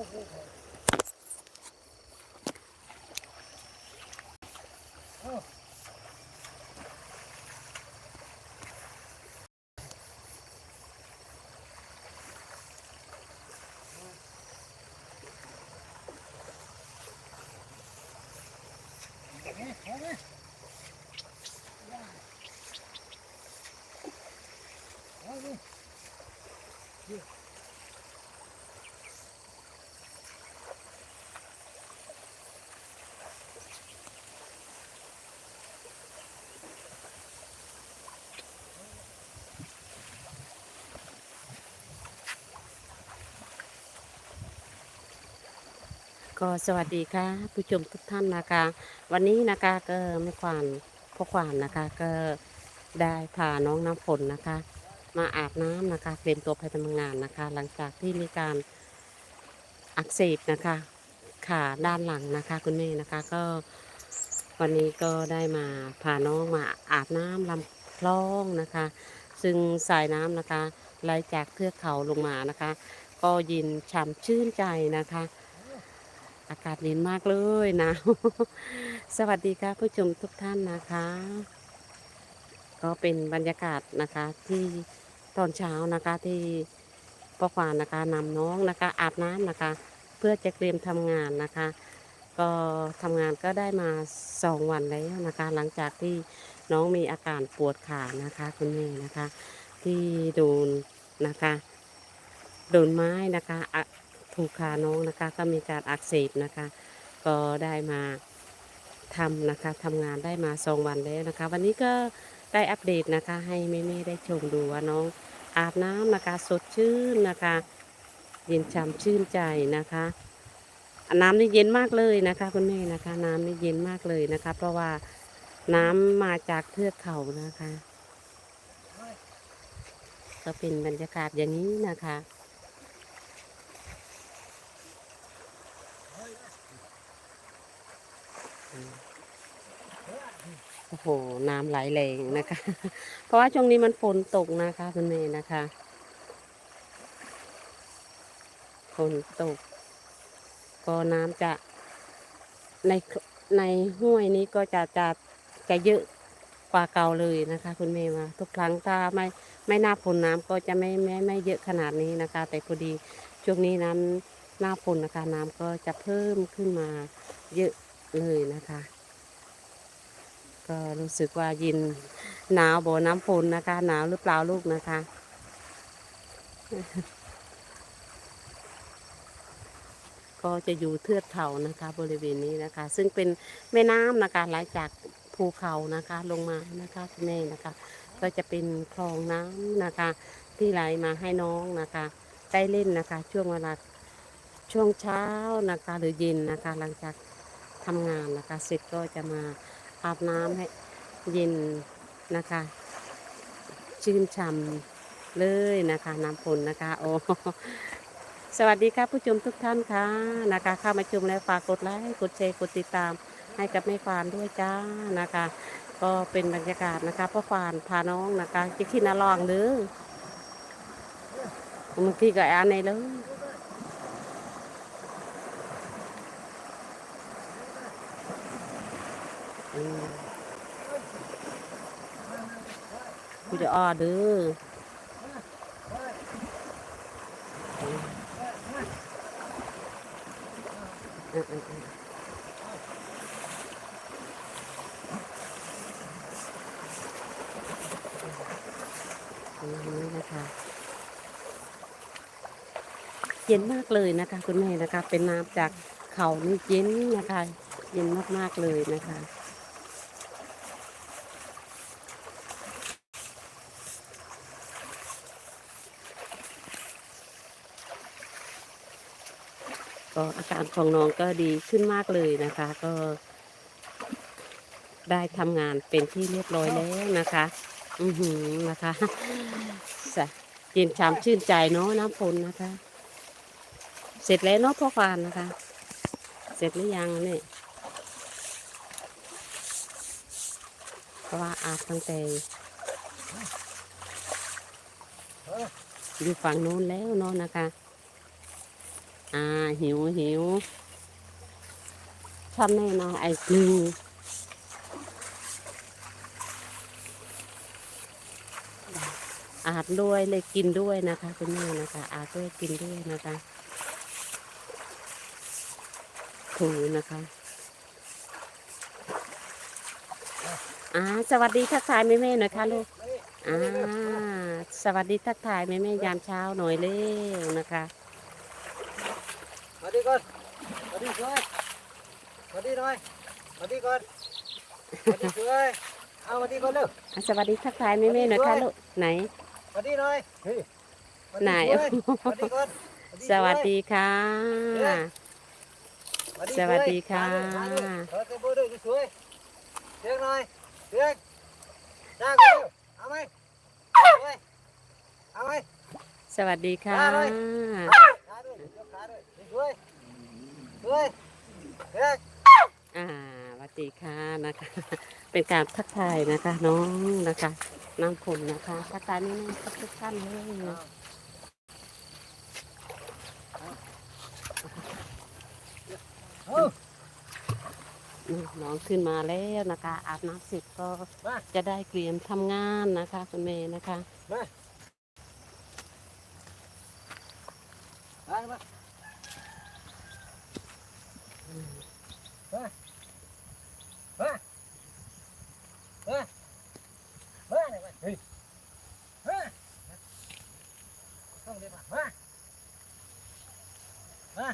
Hold it. ก็สวัสดีค่ะ ผู้ชมทุกท่านนะคะ วันนี้นะคะก็ไม่ควานพ่อควานนะคะ ก็ได้พาน้องน้ำฝนนะคะ มาอาบน้ำนะคะเตรียมตัวไปทำงานนะคะ หลังจากที่มีการอักเสบนะคะขาด้านหลังนะคะ คุณแม่นะคะก็วันนี้ก็ได้มาพาน้องมาอาบน้ำลำคลองนะคะ ซึ่งสายน้ำนะคะไหลจากเทือกเขาลงมานะคะ ก็ยินฉ่ำชื่นใจนะคะ อากาศเย็นมากเลยนาวสวัสดีค่ะผู้ชมทุกท่านนะคะ ก็เป็นบรรยากาศนะคะที่ตอนเช้านะคะที่พ่อควานนะคะนำน้องนะคะ อาบน้ำนะคะ เพื่อจะเตรียมทำงานนะคะ ก็ทำงานก็ได้มาสองวันแล้วนะคะ หลังจากที่น้องมีอาการปวดขานะคะคุณแม่นะคะ ที่โดนนะคะ โดนไม้นะคะ ถูกขาน้องนะคะ ก็มีการอักเสบนะคะ ก็ได้มาทำนะคะทำงานได้มาสองวันแล้วนะคะ วันนี้ก็ได้อัปเดตนะคะ ให้แม่ๆได้ชมดูว่าน้องอาบน้ำนะคะสดชื่นนะคะ เย็นช่ำชื่นใจนะคะน้ำนี่เย็นมากเลยนะคะคุณแม่นะคะ น้ำนี่เย็นมากเลยนะคะ เพราะว่าน้ำมาจากเทือกเขานะคะ ก็เป็นบรรยากาศอย่างนี้นะคะ โอ้โห น้ำไหลแรงนะคะ เพราะว่าช่วงนี้มันฝนตกนะคะคุณเมย์นะคะ ฝนตก ก็น้ำจะในในห้วยนี้ก็จะจะจะเยอะกว่าเก่าเลยนะคะ คุณเมย์มาทุกครั้งถ้าไม่ไม่หน้าฝนน้ำก็จะไม่ไม่ไม่เยอะขนาดนี้นะคะ แต่พอดีช่วงนี้น้ำหน้าฝนนะคะ น้ำก็จะเพิ่มขึ้นมาเยอะเลยนะคะ ก็รู้สึกว่ายินหนาวบ่น้ำฝนนะคะ หนาวหรือเปล่าลูกนะคะ ก็จะอยู่เทือกเขานะคะ บริเวณนี้นะคะ ซึ่งเป็นแม่น้ำนะคะไหลจากภูเขานะคะ ลงมานะคะแม่นะคะ ก็จะเป็นคลองน้ำนะคะ ที่ไหลมาให้น้องนะคะได้เล่นนะคะ ช่วงเวลาช่วงเช้านะคะ หรือเย็นนะคะ หลังจากทำงานนะคะเสร็จก็จะมา อาบน้ำให้เย็นนะคะ ชื่นช่ำเลยนะคะ น้ำฝนนะคะโอ้สวัสดีครับผู้ชมทุกท่านค่ะนะคะ เข้ามาชมแล้วฝากกดไลค์กดแชร์กดติดตาม ให้กับแม่ฟานด้วยจ้านะคะ ก็เป็นบรรยากาศนะคะพ่อฟานพาน้องนะคะจะขึ้นนาลองหรือบางทีก็แอนในเลยอืมกูจะอ้อ เด้ออืมอืมอืมอืมนี่นะคะเย็นมากเลยนะคะ คุณแม่นะคะ เป็นน้ำจากเขานี่เย็นนะคะ เย็นมากๆเลยนะคะ ก็อาการของน้องก็ดีขึ้นมากเลยนะคะ ก็ ได้ทำงานเป็นที่เรียบร้อยแล้วนะคะ อือหือนะคะสะเย็นชามชื่นใจเนาะน้ำฝนนะคะ เสร็จแล้วเนาะพ่อฟานนะคะ เสร็จหรือยังเนี่ยเพราะว่าอาบตั้งแต่อยู่ฝั่งนู้นแล้วเนาะนะคะ อ่าหิวหิวชอบแน่นอนไอ้หนึ่งอาบด้วยเลยกินด้วยนะคะ คุณแม่นะคะ อาบด้วยกินด้วยนะคะถูนะคะอ่าสวัสดีทักทายแม่แม่หน่อยค่ะลูกอ่าสวัสดีทักทายแม่แม่ยามเช้าหน่อยเร็วนะคะ มาดีก่อนมาดีช่วยมาดีหน่อยมาดีก่อนมาดีช่วยเอามาดีก่อนเร็วอะสวัสดีทักทายแม่แม่ๆหน่อยค่ะลูกไหนมาดีหน่อยเฮ้ยมาดีไหน ช่วยมาดีก่อนมาสวัสดีค่ะมาสวัสดีค่ะมาดิมาดิเออเต็มมือด้วยช่วยเรียกหน่อยเรียกจ้างเร็วเอาไหมเอาไหมเอาไหม สวัสดีค่ะมาเลย อ่าสวัสดีค่ะนะคะ เป็นการทักทายนะคะ น้องนะคะน้ำฝนนะคะทักทายแม่แม่ๆทุกท่านเลยนะเอาอืมน้องขึ้นมาแล้วนะคะ อาบน้ำเสร็จก็มาจะได้เตรียมทำงานนะคะคุณเมย์นะคะมามา มามามามามาเนี่ยมาเฮ้ยต้องเรียกมามามา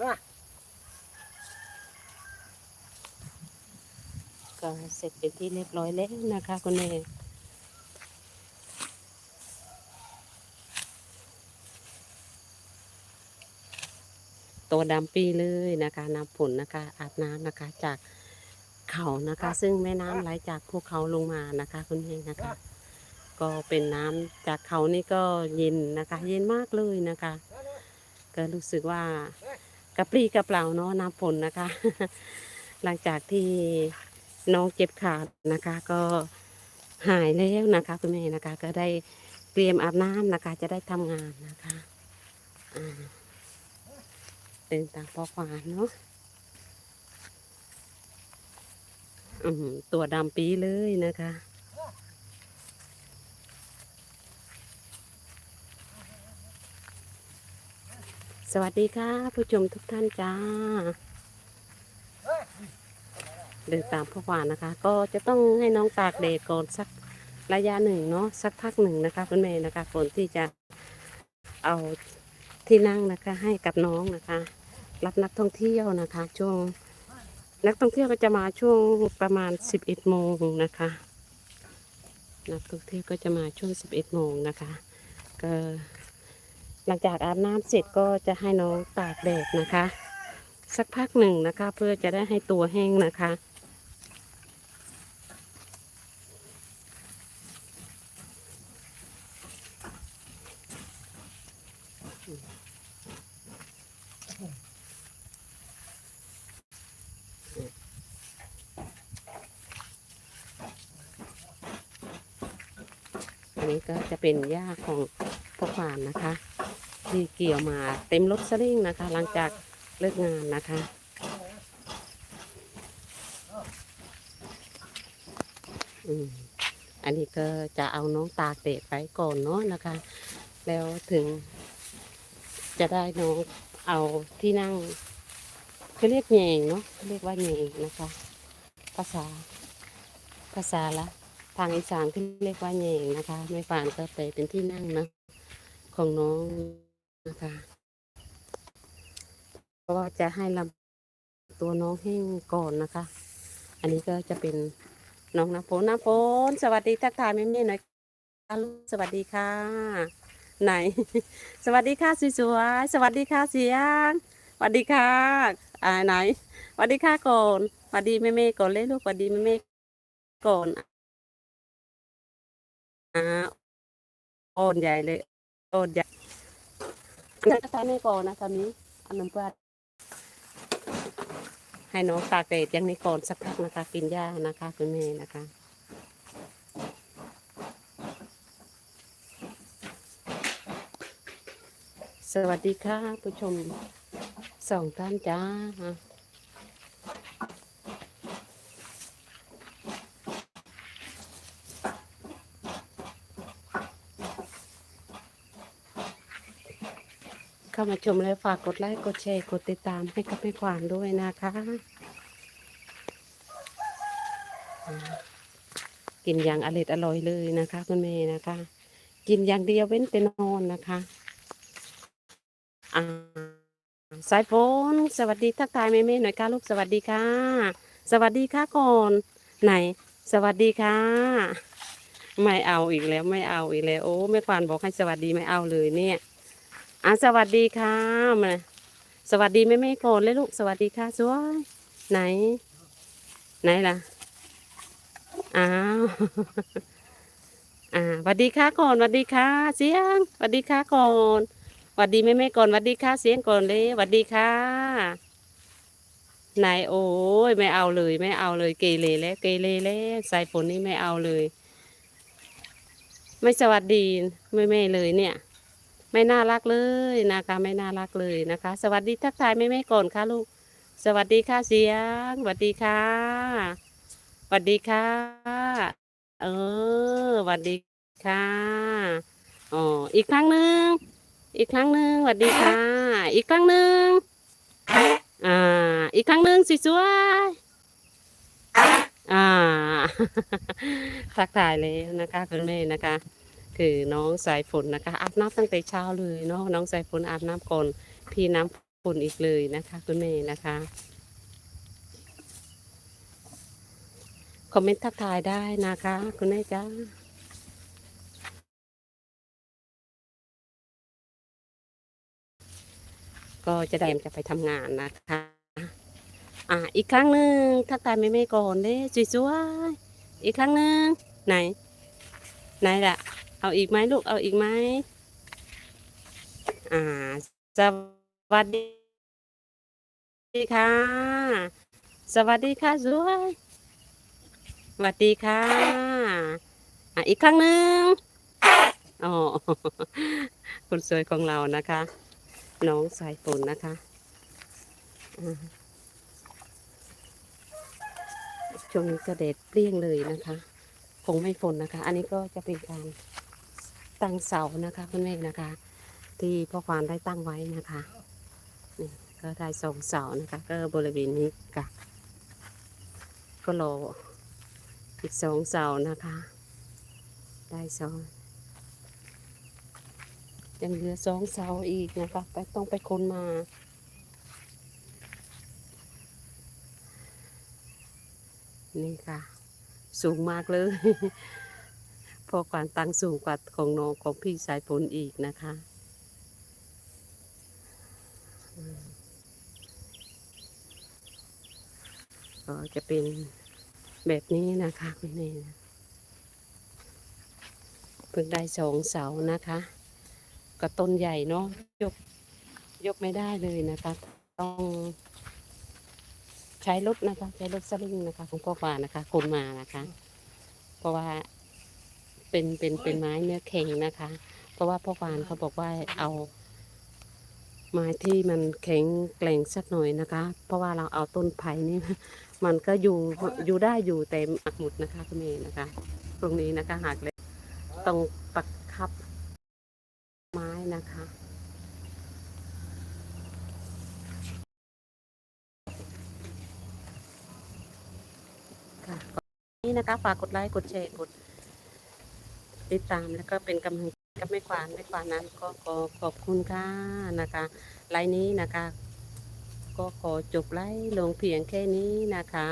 มาก็เสร็จเป็นที่เรียบร้อยแล้วนะคะคุณเม ตัวดำปีเลยนะคะน้ำฝนนะคะ อาบน้ำนะคะจากเขานะคะ ซึ่งแม่น้ำไหลจากภูเขาลงมานะคะคุณเมย์นะคะ ก็เป็นน้ำจากเขานี่ก็เย็นนะคะ เย็นมากเลยนะคะ ก็รู้สึกว่ากระปรี้กระเปล่าเนาะน้ำฝนนะคะ หลังจากที่น้องเจ็บขานะคะ ก็หายแล้วนะคะคุณแม่นะคะ ก็ได้เตรียมอาบน้ำนะคะ จะได้ทำงานนะคะอ่า เป็นตามพอควานเนาะอืมตัวดำปีเลยนะคะ สวัสดีค่ะ ผู้ชมทุกท่านจ้า เดินตามพ่อหวานนะคะ ก็จะต้องให้น้องตากแดดก่อนสักระยะหนึ่งเนาะสักพักหนึ่งนะคะคุณแม่นะคะก่อนที่จะเอาที่นั่งนะคะให้กับน้องนะคะ รับนักท่องเที่ยวนะคะ ช่วงนักท่องเที่ยวก็จะมาช่วงประมาณ 11โมงนะคะ นักท่องเที่ยวก็จะมาช่วง 11โมงนะคะก็หลังจากอาบน้ำเสร็จก็จะให้น้องตากแดดนะคะ สักพักหนึ่งนะคะ เพื่อจะได้ให้ตัวแห้งนะคะ ก็จะเป็นหญ้าของพวกหวานนะคะที่เกี่ยวมาเต็มรถสลิงนะคะ หลังจากเลิกงานนะคะ อืมอันนี้ก็จะเอาน้องตากเดดไว้ก่อนเนาะนะคะ แล้วถึงจะได้น้องเอาที่นั่งเขาเรียกแยงเนาะเรียกว่าแยงนะคะ ภาษาภาษาละางอีสานที่เรียกว่าแยงนะคะ ไม่ฝานก็ไปเป็นที่นั่งนะ ของน้องนะคะ ก็จะให้ลำตัวน้องแห้งก่อนนะคะ อันนี้ก็จะเป็นน้องน้ำฝนน้ำฝนสวัสดีทักทายแม่ๆหน่อยค่ะลูกสวัสดีค่ะ ไหน สวัสดีค่ะสวยๆสวัสดีค่ะเสียงสวัสดีค่ะอ่าไหนสวัสดีค่ะก่อนสวัสดีแม่ๆก่อนเลยลูกสวัสดีแม่ๆก่อน อ่าโอนใหญ่เลยโอนใหญ่จะใช้ไม่ก่อนนะตอนนี้อันนั้นเพื่อให้น้องตากแดดอยังนี้ก่อนสักพักนะคะ กินหญ้านะคะคุณแม่นะคะสวัสดีค่ะผู้ชมสองท่านจ้า เข้ามาชมแล้วฝากกดไลค์กดแชร์กดติดตามให้กับแม่ขวานด้วยนะคะ กินอย่างอร่อยอร่อยเลยนะคะคุณแม่นะคะ กินอย่างเดียวเว้นแต่นอนนะคะอ่าสายฝนสวัสดีทักทายแม่ๆหน่อยค่ะลูกสวัสดีค่ะ สวัสดีค่ะก่อนไหน สวัสดีค่ะ ไม่เอาอีกแล้วไม่เอาอีกแล้วโอ้แม่ควานบอกให้สวัสดีไม่เอาเลยเนี่ย อะสวัสดีค่ะมาสวัสดีแม่แม่ก่อนเลยลูกสวัสดีค่ะสวยไหน ไหนล่ะอ้าวอ่าสวัสดีค่ะก่อนสวัสดีค่ะ เสียงสวัสดีค่ะก่อนสวัสดีแม่แม่ก่อนสวัสดีค่ะเสียงก่อนเลยสวัสดีค่ะไหนโอ้ยไม่เอาเลย ไม่เอาเลยเกเรแล้วเกเรแล้วสายฝนนี่ไม่เอาเลย ไม่สวัสดีไม่แม่เลยเนี่ย ไม่น่ารักเลยนะคะ ไม่น่ารักเลยนะคะ สวัสดีทักทายแม่แม่ก่อนค่ะลูก สวัสดีค่ะเสียงสวัสดีค่ะสวัสดีค่ะ เออสวัสดีค่ะอ๋ออีกครั้งหนึ่งอีกครั้งหนึ่งสวัสดีค่ะ อีกครั้งหนึ่งอ่า อีกครั้งหนึ่งสิสวยอ่าทักทายเลยนะคะคุณแม่นะคะ คือน้องสายฝนนะคะ อาบน้ำตั้งแต่เช้าเลยเนาะน้องสายฝนอาบน้ำก่อนพี่น้ำฝนอีกเลยนะคะ คุณแม่นะคะคอมเมนต์ทักทายได้นะคะ คุณแม่จ้าก็จะได้จะไปทำงานนะคะ อ่า อีกครั้งหนึ่งทักทายแม่แม่ก่อนเด้สวยๆอีกครั้งหนึ่งไหน ไหนล่ะ เอาอีกไหมลูกเอาอีกไหมอ่าสวัสดีค่ะ สวัสดีค่ะสวยสวัสดีค่ะอะอีกครั้งหนึ่งอ๋อคนสวยของเรานะคะ น้องสายฝนนะคะช่วงนี้ก็เด็ดเปรี้ยงเลยนะคะ คงไม่ฝนนะคะ อันนี้ก็จะเป็นการ ตั้งเสานะคะคุณแม่นะคะ ที่พ่อควานได้ตั้งไว้นะคะนี่ก็ได้สองเสานะคะ ก็บริเวณนี้ค่ะก็รออีกสองเสานะคะ ได้สองยังเหลือสองเสาอีกนะคะไปต้องไปคนมานี่ค่ะ สูงมากเลย พอควานตั้งสูงกว่าของน้องของพี่สายฝนอีกนะคะ ก็จะเป็นแบบนี้นะคะคุณแม่นะเพิ่งได้สองเสานะคะ ก็ต้นใหญ่เนาะยกยกไม่ได้เลยนะคะ ต้องใช้รถนะคะ ใช้รถสลิงนะคะของพ่อควานนะคะคนมานะคะ เพราะว่า เป็นเป็นเป็นไม้เนื้อแข็งนะคะ เพราะว่าพ่อควานเขาบอกว่าเอาไม้ที่มันแข็งแกร่งสักหน่อยนะคะ เพราะว่าเราเอาต้นไผ่นี่มันก็อยู่อยู่ได้อยู่แต่หักหมดนะคะคุณเมย์นะคะ ตรงนี้นะคะหักเลยต้องปักคับไม้นะคะค่ะนี่นะคะฝากกดไลค์กดแชร์กด ติดตามแล้วก็เป็นกำลังใจกับแม่ควานแม่ควานนั้นก็ขอขอบคุณค่ะนะคะไลน์นี้นะคะ ก็ขอจบไลฟ์ลงเพียงแค่นี้นะคะ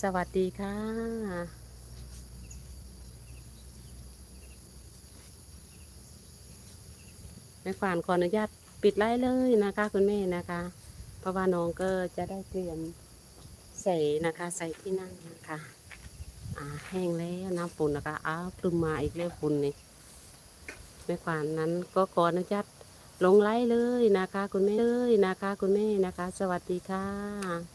สวัสดีค่ะแม่ควานขออนุญาตปิดไลฟ์เลยนะคะ คุณแม่นะคะเพราะว่าน้องก็จะได้เตรียมใส่นะคะ ใส่ที่นั่งนะคะ แห้งแล้วน้ำฝนนะคะอ้าวปลุมมาอีกแล้วฝนนี่แม่ควานนั้นก็ขออนุญาตลงไลฟ์เลยนะคะ คุณแม่เลยนะคะ คุณแม่นะคะ สวัสดีค่ะ